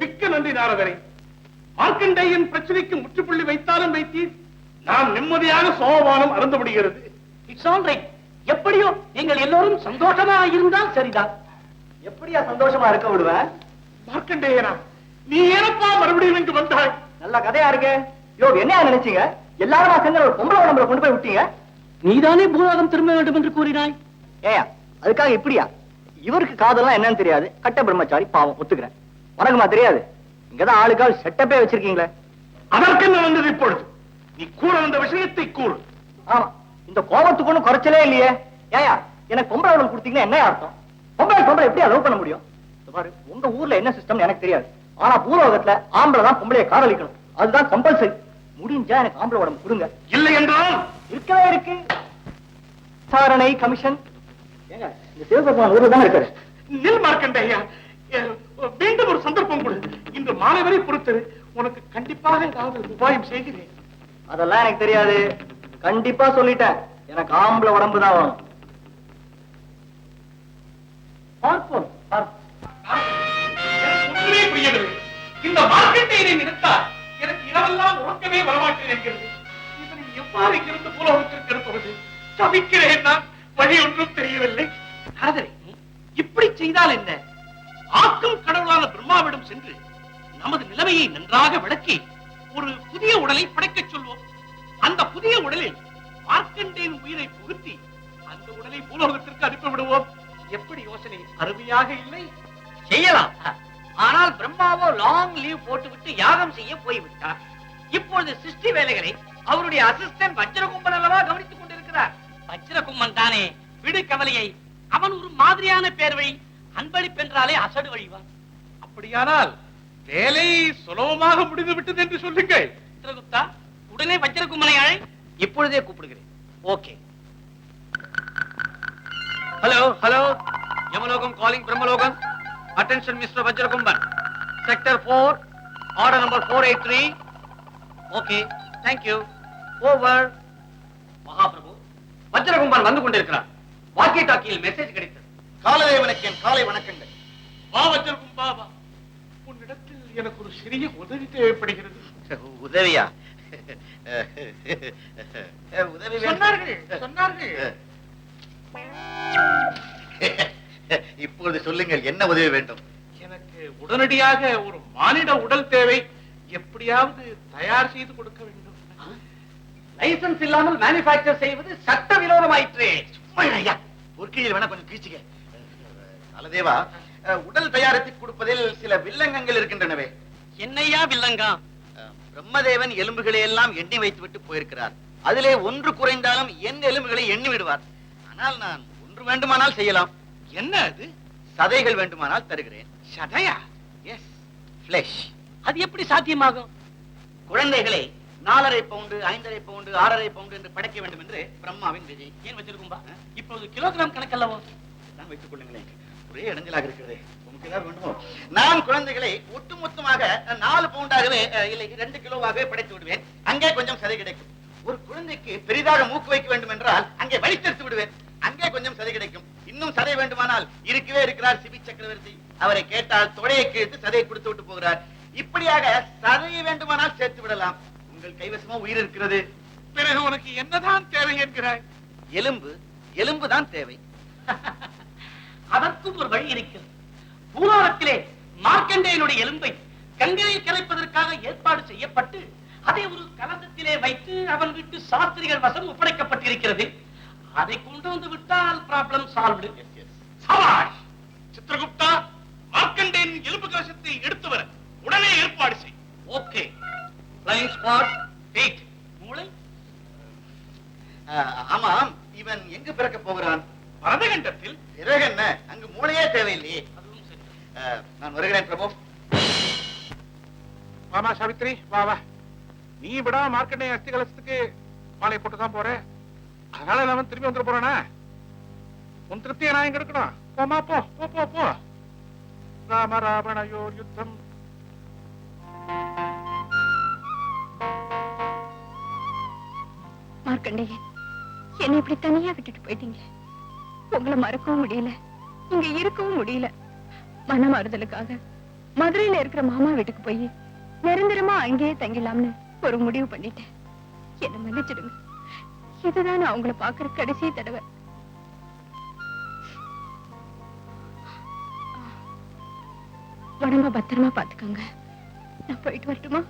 மிக்க நன்றி நாரதரே. மார்க்கண்டேயன் பிரச்சனைக்கு முற்றுப்புள்ளி வைத்தாலும் வைத்தீர். நாம் நிம்மதியாக சோபானம் அறந்து விடுகிறது இட்ஸ் ஆல் ரைட் எப்படியோ நீங்கள் எல்லோரும் சந்தோஷமா இருந்தால் சரிதான். எப்படியா சந்தோஷமா இருக்க விடுவேன் மார்க்கண்டேயனா நீ ஏனப்பா மறுபடியும் இங்கு வந்தாய்? நல்ல கதையா இருக்கு. யோ என்ன நினைச்சீங்க? எல்லாரும் செஞ்ச ஒரு பொம்பளை உடம்புல கொண்டு போய் விட்டீங்க? நீதானே பூலோகம் திரும்ப வேண்டும் என்று கூறினாய்? ஏயா அதுக்காக இப்படியா? இவருக்கு காதெல்லாம் என்னன்னு தெரியாது. கட்ட பிரம்மச்சாரி பாவம் ஒத்துக்கிறேன். உனக்குமா தெரியாது. இங்கதான் ஆளுக்கால் செட்டப்பே வச்சிருக்கீங்களே. அதற்கு என்ன வந்தது இப்பொழுது? நீ கூற வந்த விஷயத்தை கூறு. ஆமா. இந்த கோபத்துக்கு ஒண்ணும் குறைச்சலே இல்லையே. ஏயா எனக்கு பொம்பளை உடல் கொடுத்தீங்கன்னா என்ன அர்த்தம்? பொம்பளை பொம்பளை எப்படி லவ் பண்ண முடியும்? பாரு உங்க ஊர்ல என்ன சிஸ்டம் எனக்கு தெரியாது. ஆனா பூலோகத்துல ஆம்பளை தான் பொம்பளைய காதலிக்கணும். அதுதான் கம்பல்சரி முடிஞ்சா எனக்கு ஆம்பளை உடம்பு கொடுங்க. இல்லை என்றால்? இருக்கவே இருக்கு. விசாரணை கமிஷன் ஏங்க இந்த சிவபெருமான் ஊர்ல தான் இருக்காரு? நில் மார்க்கண்டேயா. மீண்டும் ஒரு சந்தர்ப்பம் கொடு. இன்று மாலை வரை பொறுத்தது உனக்கு கண்டிப்பாக ஏதாவது உபாயம் செய்கிறேன். அதெல்லாம் எனக்கு தெரியாது. கண்டிப்பா சொல்லிட்டேன். எனக்கு ஆம்பளை உடம்பு தான் வேணும். பார்ப்போம் இந்த மார்க்கெட்டை நினைத்தால் எனக்கு இரவெல்லாம் உறக்கமே வரமாட்டேன் என்கிறது. இதனை எவ்வாறு இங்கிருந்து புலகத்திற்கு இருப்பது தவிக்கிறேன் நான். வழி ஒன்றும் தெரியவில்லை. நாரதரே இப்படி செய்தால் என்ன? ஆக்கும் கடவுளான பிரம்மாவிடம் சென்று நமது நிலைமையை நன்றாக விளக்கி ஒரு புதிய உடலை படைக்கச் சொல்வோம். அந்த புதிய உடலில் மார்க்கண்டேன் உயிரை புகுத்தி அந்த உடலை பூலோகத்திற்கு அனுப்பி விடுவோம் எப்படி யோசனை? அருமையாக இல்லை. செய்யலாம். ஆனால் பிரம்மாவோ லாங் லீவ் போட்டுவிட்டு யாகம் செய்ய போய்விட்டார். இப்பொழுது சிருஷ்டி வேலைகளை அவருடைய அசிஸ்டன்ட் வஜ்ரகும்பன் அல்லவா கவனித்துக் கொண்டிருக்கிறார். வஜ்ரகும்பன் தானே விடு கவலையை அவன் ஒரு மாதிரியான பேர்வை அன்பளிப்பென்றாலே அசடு வழிவான். அப்படியானால் வேலை சுலபமாக முடிந்து விட்டது என்று சொல்லுங்கள். சித்திரகுப்தா உடனே வஜ்ரகும்மனை அழை இப்பொழுதே கூப்பிடுகிறேன். Okay. Hello hello. Yamalokam calling Brahmalokam. Attention mister Vajrakumban. Sector four order number four eight three. Okay thank you over Mahaprabhu. Vajrakumban வந்து கொண்டிருக்கிறார். வாக்கி டாக்கியில் மெசேஜ் கிடைத்தது. காலதேவனுக்கு என் காலை வணக்கங்கள். வச்சிருக்கும் பாபா உன்னிடத்தில் எனக்கு ஒரு சிறிய உதவி தேவைப்படுகிறது. உதவியா? உதவி. சொன்னார்கள் சொன்னார்கள். இப்பொழுது சொல்லுங்கள் என்ன உதவி வேண்டும்? எனக்கு உடனடியாக ஒரு மானிட உடல் தேவை. எப்படியாவது தயார் செய்து கொடுக்க வேண்டும். லைசன்ஸ் இல்லாமல் மேனுஃபேக்சர் செய்வது சட்ட விரோதமாயிற்று சும்மா ஐயா. பொற்கையில் வேணா கொஞ்சம் கீச்சுக்க அலதேவா உடல் தயாரித்து கொடுப்பதில் சில வில்லங்கங்கள் இருக்கின்றனவே. என்னையா வில்லங்கா? பிரம்மதேவன் எலும்புகளை எல்லாம் எண்ணி வைத்து விட்டு போயிருக்கிறார். அதிலே ஒன்று குறைந்தாலும் என் எலும்புகளை எண்ணி விடுவார். ஆனால் நான் ஒன்று வேண்டுமானால் செய்யலாம். என்ன அது? சதைகள் வேண்டுமானால் தருகிறேன். சதையா? எஸ் அது எப்படி சாத்தியமாகும்? குழந்தைகளை நாலரை பவுண்டு ஐந்தரை பவுண்டு ஆறரை பவுண்டு என்று படைக்க வேண்டும் என்று பிரம்மாவின் விதி. ஏன் வச்சிருக்கும்பா? இப்பொழுது கிலோகிராம் கணக்கல்லவோ? வைத்துக் கொள்ளுங்களேன். ஒரே இடைஞ்சலாக இருக்கிறது. நான் குழந்தைகளை ஒட்டுமொத்தமாக நாலு பவுண்டாகவே இல்லை ரெண்டு கிலோவாகவே படைத்து விடுவேன். அங்கே கொஞ்சம் சதை கிடைக்கும். ஒரு குழந்தைக்கு பெரிதாக மூக்கு வைக்க வேண்டும் என்றால் அங்கே வழித்தெடுத்து விடுவேன். அங்கே கொஞ்சம் சதை கிடைக்கும். இன்னும் சதை வேண்டுமானால் இருக்கவே இருக்கிறார் சிபி சக்கரவர்த்தி. அவரை கேட்டால் தொடையை கிழித்து சதையை கொடுத்து விட்டு போகிறார். இப்படியாக சதையை வேண்டுமானால் சேர்த்து விடலாம். உங்கள் கைவசமா உயிர் இருக்கிறது. பிறகு உனக்கு என்னதான் தேவை என்கிறாய்? எலும்பு எலும்பு தான் தேவை. அதற்கும் ஒரு வழி இருக்கிறது. பூலோகத்திலே மார்க்கண்டேயனுடைய எலும்பை கங்கையில் கலைப்பதற்காக ஏற்பாடு செய்யப்பட்டு அதை ஒரு கலசத்திலே வைத்து அவன் வீட்டு சாஸ்திரிகள் வசம் ஒப்படைக்கப்பட்டிருக்கிறது. அதை கொண்டு வந்து விட்டால் ப்ராப்ளம் சால்வ்டு சபாஷ் சித்திரகுப்தா மார்க்கண்டேன் எலும்பு கலசத்தை எடுத்து வர உடனே ஏற்பாடு செய். ஓகே மூளை? ஆமாம். இவன் எங்கு பிறக்க போகிறான்? பரதகண்டத்தில் பிறகு என்ன? அங்கு மூளையே தேவையில்லையே. அதுவும் சரி அஹ், நான் வருகிறேன் பிரபு. வாமா சாவித்ரி வா வா. நீ விடா மார்க்கண்டேய அஸ்தி கலசத்துக்கு மாலை போட்டு தான் போற. அதனால நான் திரும்பி வந்துட போறானா? உன் திருப்தியை நான் எங்க இருக்கணும் போமா போ போ போ போ. ராம ராவணயோர் யுத்தம். மார்க்கண்டேயன் என்னை இப்படி தனியா விட்டுட்டு போயிட்டீங்களே? உங்களை மறக்கவும் முடியல. இங்க இருக்கவும் முடியல. மன மதுரையில இருக்கிற மாமா வீட்டுக்கு போய் நிரந்தரமா அங்கேயே தங்கிடலாம்னு ஒரு முடிவு பண்ணிட்டேன். என்ன மன்னிச்சிடுங்க. இதுதான் நான் உங்களை பாக்குற கடைசி தடவை. உடம்ப பத்திரமா பாத்துக்கோங்க நான் போயிட்டு வரட்டுமா?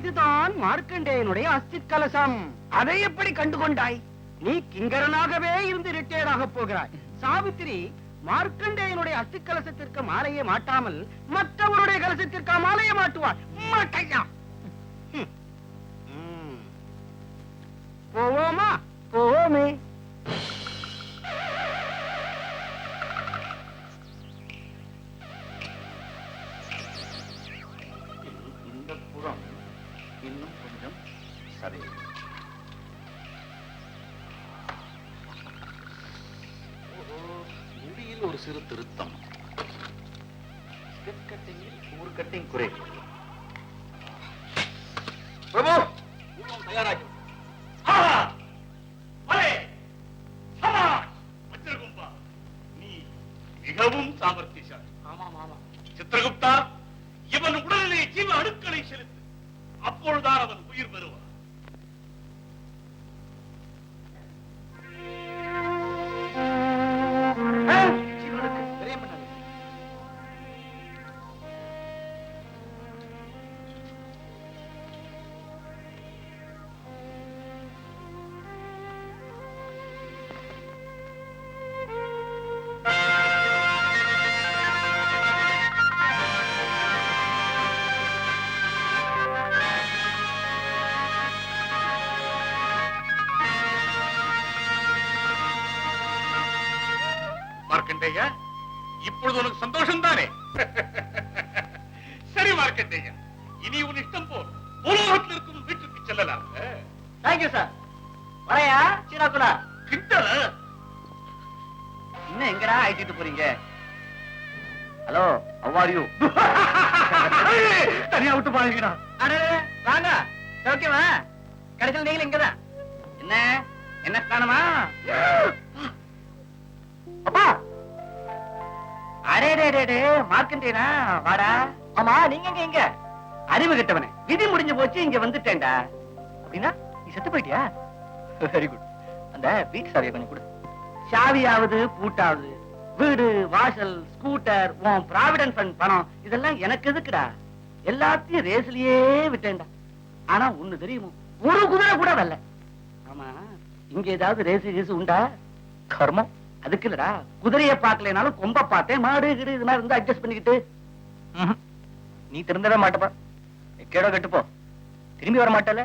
இதுதான் மார்க்கண்டேயனுடைய அஸ்தி கலசம். அதை எப்படி கண்டுகொண்டாய்? நீ கிங்கரனாகவே இருந்து ரிட்டையர்ட் ஆக போகிறாய். சாவித்திரி மார்க்கண்டேயனுடைய அஸ்தி கலசத்திற்கு மாலையை மாட்டாமல் மற்றவருடைய கலசத்திற்கு மாலையை மாட்டுவார் மாட்டையா? போவோமா? இன்னும் கொஞ்சம் சரி. முடியில் ஒரு சிறு திருத்தம். ஸ்டெப் கட்டிங்கில் ஒரு கட்டிங் குறை பிரபு! அப்பொழுதுதான் அவன் உயிர் பெறுவான் மார்க்கண்டேயா? இப்பொழுது உனக்கு சந்தோஷம் தானே சரி மார்க்கண்டேயா இனி உன் இஷ்டம் போல் பூலோகத்தில் இருக்கும் வீட்டுக்கு செல்லலாம். தேங்க்யூ சார் வரையா சீனாக்குடா கிண்டல இன்னும் எங்கடா ஆயிட்டு போறீங்க? ஹலோ அவ்வார் யூ தனியா விட்டு பாருங்கடா அடே வாங்க. ஓகேவா? கடைசியில் நீங்களும் இங்கதான். என்ன? என்ன ஸ்நானமா அரே டே டே டே மார்க்கண்டேனா வாடா. ஆமா நீங்க எங்க எங்க அறிவு கெட்டவனே. விதி முடிஞ்சு போச்சு இங்க வந்துட்டேன்டா. அப்படின்னா நீ செத்து போயிட்டியா? வெரி குட் அந்த வீட்டு சாவியை கொஞ்சம் கொடு. சாவியாவது பூட்டாவது. வீடு வாசல் ஸ்கூட்டர் உன் ப்ராவிடன்ட் ஃபண்ட் பணம் இதெல்லாம் எனக்கு எதுக்குடா? எல்லாத்தையும் ரேஸ்லயே விட்டேன்டா. ஆனா ஒண்ணு தெரியுமோ? ஒரு குதிரை கூட வரல. ஆமா இங்க ஏதாவது ரேஸ் கீசு உண்டா? கர்மம். அதுக்கு இல்லடா. குதிரைய பார்க்கலனாலும் கொம்ப பார்த்தேன். மாடு கிடு இது மாதிரி இருந்தா அட்ஜஸ்ட் பண்ணிக்கிட்டு. நீ திருந்தவே மாட்டப்பா. கேடோ கட்டுப்போ. திரும்பி வர மாட்டல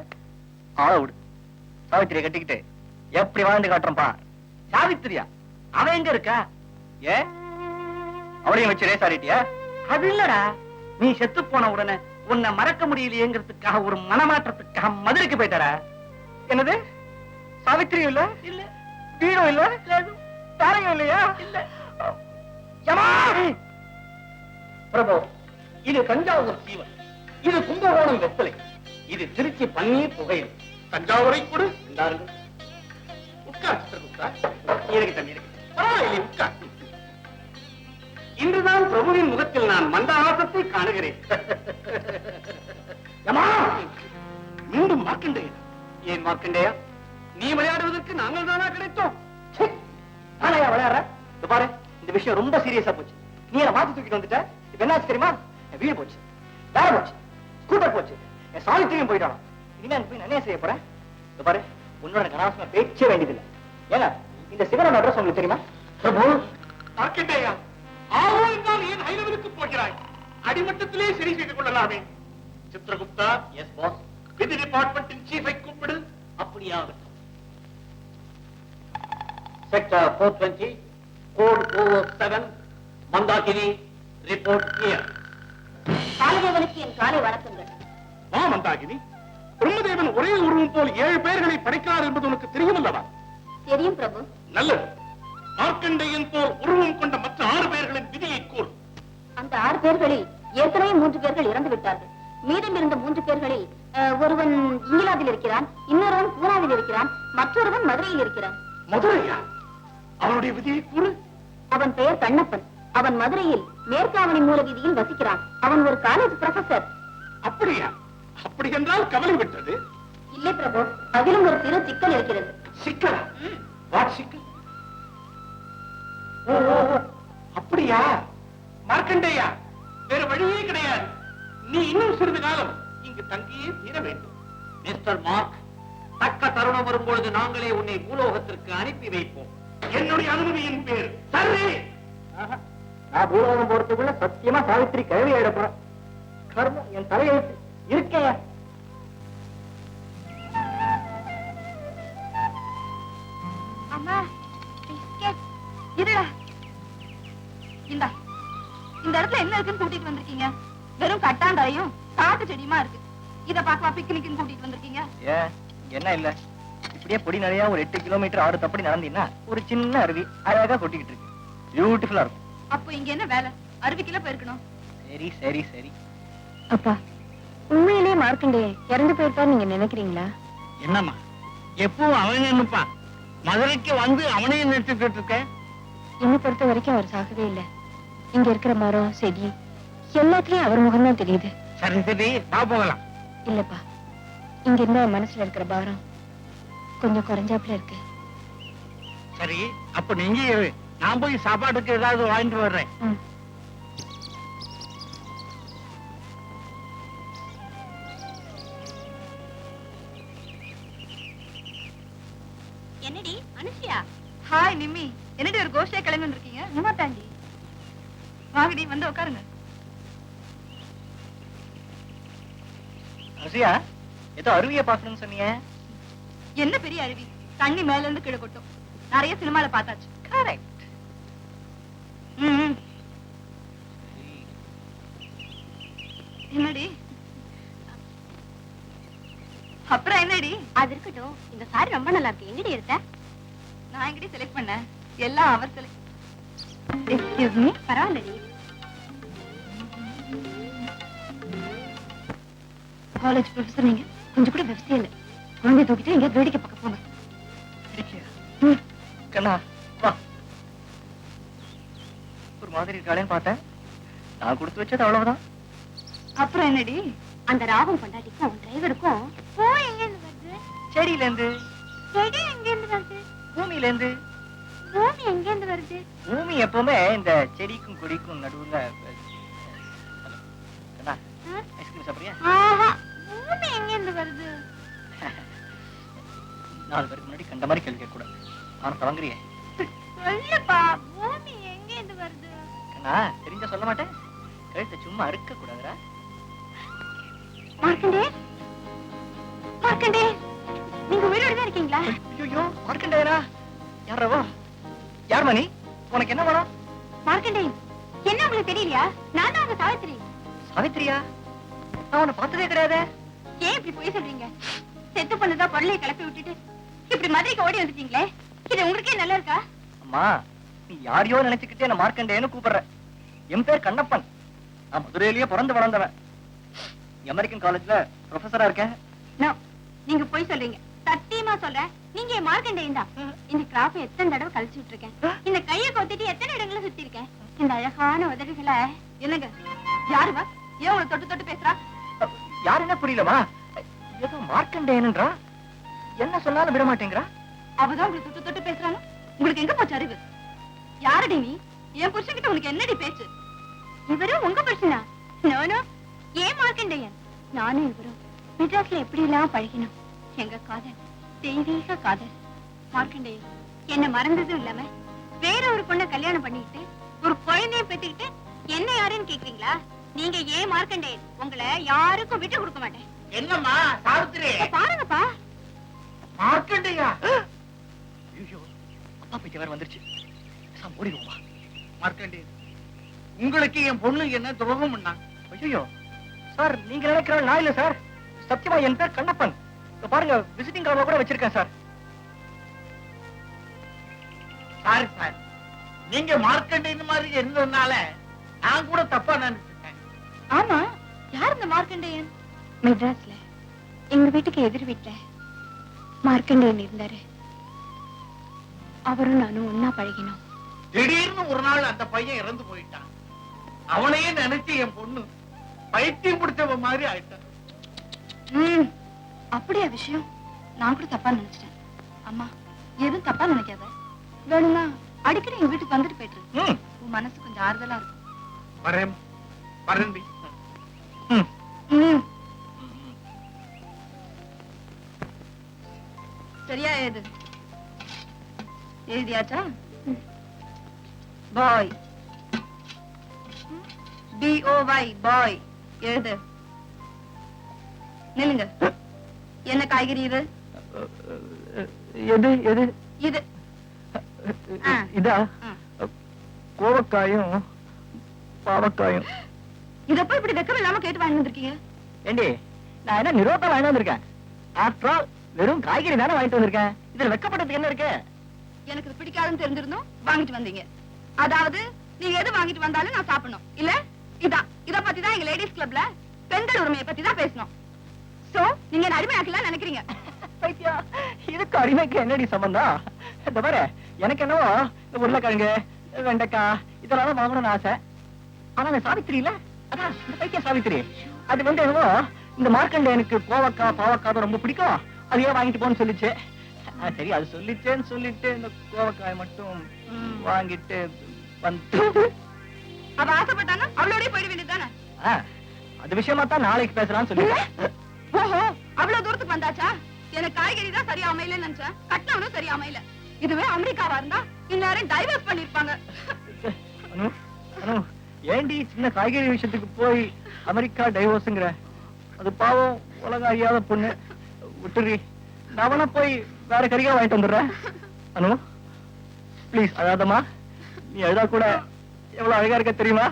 ஆள விடு. சாவித்திரியை கட்டிக்கிட்டு எப்படி வாழ்ந்து காட்டுறப்பா சாவித்திரியா? அவ எங்க இருக்கா? ஏ? அவளையும் வச்சு ரேஸ் ஆடிட்டியா? அது இல்லடா. நீ செத்து போன உடனே உன்னை மறக்க முடியலையேங்கிறதுக்காக ஒரு மனமாற்றத்துக்காக மதுரைக்கு போயிட்டாரா? என்னது? சாவித்திரியும் இல்ல? இல்ல. வீடும் இல்ல? தாரையும் இல்லையா? இல்ல. பிரபு இது தஞ்சாவூர் சீவன். இது கும்பகோணம் வெத்தலை இது திருச்சி பன்னீர் புகையில். தஞ்சாவூரை கொடு. உட்கார் சித்திரகுப்தா பரவாயில்லை உட்கார் இன்றுதான் பிரபுவின் முகத்தில் நான் மந்தஹாசத்தை காணுகிறேன்! மீண்டும் மார்க்கண்டேயா ஏன் மார்க்கண்டேயா? நீ விளையாடுவதற்கு நாங்கள் தானா கிடைத்தோம் நானையா விளையாடுற பாரு இந்த விஷயம் ரொம்ப சீரியஸா போச்சு. நீ என்ன மாத்தி தூக்கிட்டு வந்துட்ட இப்ப என்னாச்சு தெரியுமா? என் வீடு போச்சு வேலை போச்சு ஸ்கூட்டர் போச்சு என் சாவித்திரியும் போயிட்டான். இனிமே போய் நான் என்ன செய்ய போறேன்? இதோ பாரு உன்னோட கனாவசமா பேச்சே வேண்டியதில்லை. ஏங்க இந்த சிவனோட அட்ரஸ் உங்களுக்கு தெரியுமா? பிரபு! மார்க்கண்டேயா ஆவோ என்றால் ஏன் போகிறாய்? அடிமட்டத்திலே சரி செய்து கொள்ளலாமே. சித்திரகுப்தா எஸ் பாஸ் விதி டிபார்ட்மெண்டின் சீஃபை கூப்பிடு. அப்படியாகட்டும். Twenty code over seven Mandakini report clear காலதேவனுக்கு என் காலை வணக்கங்கள். வா மந்தாகினி. பிரம்மதேவன் ஒரே உருவம் போல் ஏழு பேர்களை படைக்கிறார் என்பது உனக்கு தெரியும் அல்லவா தெரியும் பிரபு. நல்லது. மார்க்கண்டேயன் போல் உருவம் கொண்ட மற்ற ஆறு பேர்களின் விதியை கூறு. அந்த ஆறு பேர்களில் ஏற்கனவே மூன்று பேர்கள் இறந்து விட்டார்கள். மீதம் இருந்த மூன்று பேர்களில் அஹ், ஒருவன் இங்கிலாந்தில் இருக்கிறான் இன்னொருவன் பூனாவில் இருக்கிறான் மற்றொருவன் மதுரையில் இருக்கிறான். மதுரையா? அவனுடைய விதியை கூறு. அவன் பெயர் கண்ணப்பன். அவன் மதுரையில் மேற்காவணி மூல வீதியில் வசிக்கிறான். அவன் ஒரு காலேஜ் ப்ரொஃபசர் அப்படியா? அப்படி என்றால் கவலை விட்டது. இல்லை பிரபு அதிலும் ஒரு சிறு சிக்கல் இருக்கிறது. சிக்கலா? வாட் சிக்கல் அப்படியா? மார்க்கண்டேயா வேற வழியே கிடையாது. நீ இன்னும் சிறிது காலம் இங்கு தங்கியே தீர வேண்டும். மிஸ்டர் மார்க் தக்க தருணம் வரும்பொழுது நாங்களே உன்னை பூலோகத்திற்கு அனுப்பி வைப்போம். என்னுடைய அனுமதியின் பேர் சரி ஆஹா. நான் பூலோகம் போறதுக்குள்ள சத்தியமா சாவித்திரி கிழவி ஆயிட போறேன் கர்மம் என் தலையெழுத்து இருக்கேன் அம்மா பிஸ்கெட் இருடா. இந்தா. இந்த இடத்துல என்ன இருக்குன்னு கூட்டிட்டு வந்திருக்கீங்க? வெறும் கட்டாந்தாயும் காட்டு செடியுமா இருக்கு. இத பாக்கவா பிக்னிக்னு கூட்டிட்டு வந்திருக்கீங்க? என்ன இல்ல? இப்படியே பொடி நிறைய ஒரு எட்டு கிலோமீட்டர் ஆறு தப்படி நடந்தீங்கன்னா ஒரு சின்ன அருவி அழகா கொட்டிக்கிட்டு இருக்கு. பியூட்டிஃபுல்லா இருக்கும். அப்போ இங்க என்ன வேலை? அருவிக்குள்ள போயிருக்கணும். சரி சரி சரி. அப்பா உண்மையிலேயே மார்க்கண்டே இறந்து போயிருப்பாரு நீங்க நினைக்கிறீங்களா? என்னம்மா? எப்பவும் அவன் நினைப்பான் மதுரைக்கு வந்து அவனையும் நிறுத்திட்டு இருக்க? என்னை பொறுத்த வரைக்கும் அவர் சாகவே இல்ல. இங்க இருக்கிற மரம் செடி எல்லாத்துலயும் அவர் முகம் தான் தெரியுது. சரி சரி வா போகலாம். இல்லப்பா இங்க இருந்தா மனசுல இருக்கிற பாரம் கொஞ்சம் குறைஞ்சாப்புல இருக்கு. சரி அப்ப நீங்க. நான் போய் சாப்பாட்டுக்கு ஏதாவது வாங்கிட்டு வர்றேன். என்னடி அனுஷியா? ஹாய் நிம்மி. என்னடி ஒரு கோஷ்டியா கிளம்பி வந்திருக்கீங்க உமா தாண்டி? வாங்கடி வந்து உட்காருங்க ரசியா ஏதோ அருவியை பார்க்கணும்னு சொன்னீங்க என்ன பெரிய அருவி? தண்ணி மேல இருந்து கீழே கொட்டும். நிறைய சினிமால பார்த்தாச்சு. கரெக்ட் என்னடி? அப்புறம் என்னடி? அது இருக்கட்டும். இந்த சாரி ரொம்ப நல்லா இருக்கு. எங்கடி எடுத்த? நான் எங்கடி செலக்ட் பண்ணேன்? எல்லாம் அவர் செலக்ட் எக்ஸ்கியூஸ் மீ பரவாயில்லடி. காலேஜ் ப்ரொஃபசர் நீங்க? கொஞ்சம் கூட விவசாயம் இல்லை. குழந்தைய தூக்கிட்டு எங்கேயாவது வேடிக்கை பார்க்க போங்க. கண்ணா வா. ஒரு மாதிரி இருக்காளேன்னு பார்த்தேன். நான் கொடுத்து வச்சது அவ்வளவுதான். அப்புறம் என்னடி? அந்த ராகம் பொண்டாட்டிக்கும் டிரைவருக்கும் போ எங்க இருந்து வருது? செடியில இருந்து செடி எங்க இருந்து வருது? பூமியில இருந்து பூமி எங்க இருந்து வருது? பூமி எப்பவுமே இந்த செடிக்கும் கொடிக்கும் நடுவுல ஐஸ்கிரீம் சாப்பிடுறியா? ஆஹா பூமி எங்க இருந்து வருது? நாலு பேருக்கு முன்னாடி கண்ட மாதிரி கேள்வி கூடாது நான் தவங்குறியே சொல்லுப்பா பூமி எங்க இருந்து வருது? கண்ணா தெரிஞ்சா சொல்ல மாட்டேன். கழுத்தை சும்மா அறுக்க கூடாதுடா மார்க்கண்டே? மார்க்கண்டே நீங்க உயிரோட தான் இருக்கீங்களா ஐயோ மார்க்கண்டேயரா யாரவோ யார் மணி? உனக்கு என்ன வேணும் மார்க்கண்டே என்ன உங்களுக்கு தெரியலையா? நான் தான் உங்க சாவித்திரி. சாவித்திரியா? நான் உன்னை பார்த்ததே கிடையாதே. ஏன் இப்படி போய் சொல்றீங்க? செத்து பொண்ணுதான் பொருளை கிளப்பி விட்டுட்டு இப்படி மதுரைக்கு ஓடி வந்துட்டீங்களே? இது உங்களுக்கே நல்லா இருக்கா? அம்மா நீ யாரையோ நினைச்சுக்கிட்டே என்ன மார்க்கண்டேயன்னு கூப்பிடுற. என் பேர் கண்ணப்பன். நான் மதுரையிலேயே பிறந்து வளர்ந்தவன். அமெரிக்கன் காலேஜ்ல ப்ரொஃபஸரா இருக்கேன்? நீங்க போய் சொல்றீங்க. சத்தியமா சொல்றேன். நீங்க மார்க்கண்டேயன் தான் இந்த கிராஃப் எத்தனை தடவை கழிச்சு விட்டுருக்கேன் இந்த கையை கொத்திட்டு எத்தனை இடங்களை சுத்தி இருக்கேன். இந்த அழகான உதடுகளை. என்னங்க? யாருவா ஏன் உங்களை தொட்டு தொட்டு பேசுறா? யார் என்ன புரியலமா ஏதோ மார்க்கண்டேயன்றா என்ன சொன்னாலும் விட மாட்டேங்கிறா? அவதான் உங்களுக்கு தொட்டு தொட்டு பேசுறாங்க உங்களுக்கு எங்க போச்சு அறிவு? யாரடி நீ? என் புருஷன்கிட்ட உனக்கு என்னடி பேச்சு? இவரும் உங்க பர்சனா நானோ? ஏன் மார்க்கண்டேயன்? நானும் இவரும் மெட்ராஸ்ல எப்படி எல்லாம் பழகினோம்? எங்க காதல்? தெய்வீக காதல். மார்க்கண்டேயன் என்ன மறந்ததும் இல்லாம வேற ஒரு பொண்ணை கல்யாணம் பண்ணிக்கிட்டு ஒரு குழந்தைய பெத்துக்கிட்டு என்ன யாருன்னு கேக்குறீங்களா? நீங்க ஏன் மார்க்கண்டேயன்? உங்களை யாருக்கும் விட்டு கொடுக்க மாட்டேன். என்னம்மா சாவித்திரி? பாருங்கப்பா. அப்பா வேற வந்துருச்சு. பேசாம ஓடிடுவோமா மார்க்கண்டே உங்களுக்கு என் பொண்ணு என்ன துரோகம் பண்ணா ஐயோ சார் நீங்க நினைக்கிற நான் இல்ல சார். சத்தியமா என் பேர் கண்ணப்பன். பாருங்க விசிட்டிங் கார்டு கூட வச்சிருக்கேன் சார். Sorry sir. நீங்க மார்க்கண்டையன் மாதிரி இருந்ததுனால நான் கூட தப்பா நினைச்சிட்டேன். ஆமா. யார் இந்த மார்க்கண்டேயன்? மெட்ராஸ்ல. எங்க வீட்டுக்கு எதிர் வீட்டுல மார்க்கண்டேயன் இருந்தாரு. அவரும் நானும் ஒன்னா பழகினோம். திடீர்னு ஒரு நாள் அந்த பையன் இறந்து போயிட்டான். அவனையே நினைச்சு என் பொண்ணு பைத்தியம் பிடிச்சவ மாதிரி ஆயிட்டான். ம் அப்படியா விஷயம்? நான் கூட தப்பா நினைச்சிட்டேன். அம்மா எதுவும் தப்பா நினைக்காத. வேணும்னா அடிக்கடி எங்க வீட்டுக்கு வந்துட்டு போயிட்டு உன் மனசு கொஞ்சம் ஆறுதலா இருக்கும். வரேன் வரேன்டி ம். சரியா ஏது? எழுதியாச்சா? பாய் பி ஓ ஒய் பாய் எழுது. நில்லுங்க. என்ன காய்கறி இது? எது எது? இது. இதா. கோவக்காயும் பாவக்காயும். இதப்ப இப்படி வெக்கம் இல்லாம கேட்டு வாங்கி வந்திருக்கீங்க. ஏண்டி நான் என்ன நிரோத்தம் வாங்கிட்டு வந்திருக்கேன்? ஆஃப்டர் ஆல் வெறும் காய்கறி தானே வாங்கிட்டு வந்திருக்கேன். இதுல வெக்கப்பட்டதுக்கு என்ன இருக்கு? எனக்கு இது பிடிக்காதுன்னு தெரிஞ்சிருந்தோம் வாங்கிட்டு வந்தீங்க. அதாவது நீங்க எது வாங்கிட்டு வந்தாலும் நான் சாப்பிடணும். இல்ல? இதான் இத பத்தி தான் எங்க லேடிஸ் கிளப்ல பெண்கள் உரிமையை பத்தி தான் பேசணும் சோ நீங்க என்ன அடிமையாக்கலாம் நினைக்கிறீங்க? இதுக்கு அடிமைக்கு என்னடி சம்பந்தம்? இந்த பாரு எனக்கு என்னவோ உருளைக்கிழங்கு வெண்டைக்காய் இதெல்லாம் வாங்கணும்னு ஆசை. ஆனா அந்த சாவித்திரி இல்ல? அதான் இந்த பைத்திய சாவித்திரி. அது வந்து என்னவோ இந்த மார்க்கண்டேயனுக்கு கோவக்காய் பாவக்காய் தான் ரொம்ப பிடிக்கும். அதையே வாங்கிட்டு போன்னு சொல்லிச்சு. சரி அது சொல்லிச்சேன்னு சொல்லிட்டு இந்த கோவக்காய் மட்டும் வாங்கிட்டு வந்து அவ ஆசைப்பட்டானா அவளோடய போயிட வேண்டியதுதானே ஆ, அது விஷயமா தான் நாளைக்கு பேசலாம்னு சொல்லிட்டேன் ஓஹோ அவ்வளவு தூரத்துக்கு வந்தாச்சா? எனக்கு காய்கறி தான் சரியா அமையல நினைச்சேன். கட்டினவனும் சரியா அமையல. இதுவே அமெரிக்காவா இருந்தா இந்நேரம் டைவர்ஸ் பண்ணிருப்பாங்க. ஏண்டி சின்ன காய்கறி விஷயத்துக்கு போய் அமெரிக்கா டைவோர்ஸுங்கிற அது பாவம் உலகம் அறியாத பொண்ணு. விட்டுறி வேணா போய் வேற கறியா வாங்கிட்டு வந்துடுறேன் அனு ப்ளீஸ் அழாதம்மா. நீ அழுதா கூட எவ்வளவு அழகா இருக்க தெரியுமா?